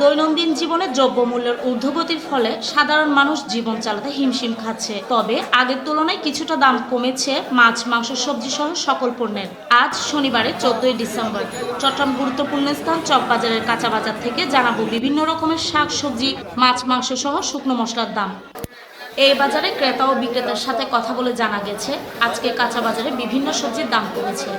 দৈনন্দিন জীবনে দ্রব্যমূল্যের ঊর্ধ্বগতির ফলে সাধারণ মানুষ জীবন চালাতে হিমশিম খাচ্ছে। তবে আগের তুলনায় কিছুটা দাম কমেছে মাছ, মাংস সবজি সহ সকল পণ্যের। আজ শনিবারে চোদ্দই ডিসেম্বর। চট্টগ্রাম গুরুত্বপূর্ণ স্থান চকবাজারের কাঁচা বাজার থেকে জানাব বিভিন্ন রকমের শাক, সবজি, মাছ মাংস সহ শুকনো মশলার দাম। এই বাজারে ক্রেতা ও বিক্রেতার সাথে কথা বলে জানা গেছে আজকে কাঁচা বাজারে বিভিন্ন সবজির দাম কমেছে।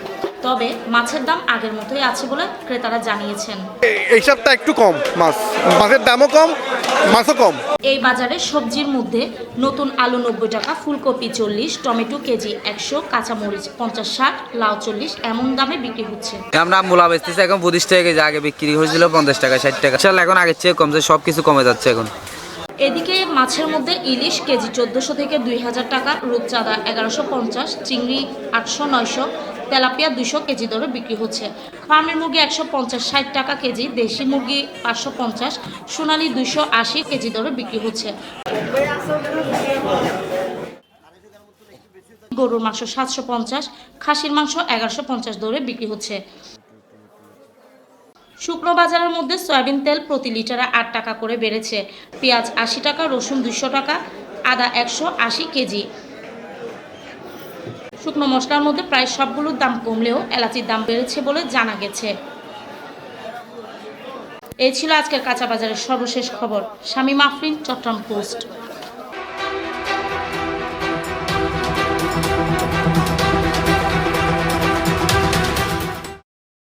তবে মাছের দাম আগের মতোই আছে বলে ক্রেতারা জানিয়েছেন। এই- সপ্তাহে একটু কম মাছ। মাছের দামও কম মাছও কম। এই বাজারে সবজির মধ্যে নতুন আলু নব্বই টাকা ফুলকপি চল্লিশ টমেটো কেজি একশো কাঁচামরিচ পঞ্চাশ ষাট লাউ চল্লিশ এমন দামে বিক্রি হচ্ছে। আমরা মূলা বেচতেছি এখন পঁচিশ টাকা কেজি আগে বিক্রি হয়েছিল পঞ্চাশ টাকা ষাট টাকা। চাল এখন আগের চেয়ে কমছে সব কিছু কমে যাচ্ছে এখন। এদিকে মাছের মধ্যে ইলিশ কেজি চোদ্দোশো থেকে দুই হাজার টাকা, রূপচাঁদা এগারোশো পঞ্চাশ, চিংড়ি আটশো নয়শো, তেলাপিয়া দুশো কেজি দরে বিক্রি হচ্ছে। ফার্মের মুরগি একশো পঞ্চাশ, ষাট টাকা কেজি, দেশি মুরগি পাঁচশো পঞ্চাশ, সোনালি দুশো আশি কেজি দরে বিক্রি হচ্ছে। গরুর মাংস সাতশো পঞ্চাশ, খাসির মাংস এগারোশো পঞ্চাশ দরে বিক্রি হচ্ছে। শুকনো বাজারের মধ্যে সয়াবিন তেল প্রতি লিটারে আট টাকা করে বেড়েছে। পেঁয়াজ আশি টাকা, রসুন দুশো টাকা, আদা একশো আশি কেজি। শুকনো মশলার মধ্যে প্রায় সবগুলোর দাম কমলেও এলাচির দাম বেড়েছে বলে জানা গেছে। এই ছিল আজকের কাঁচা বাজারের সর্বশেষ খবর। স্বামী মাফরিন চট্টগ্রাম পোস্ট।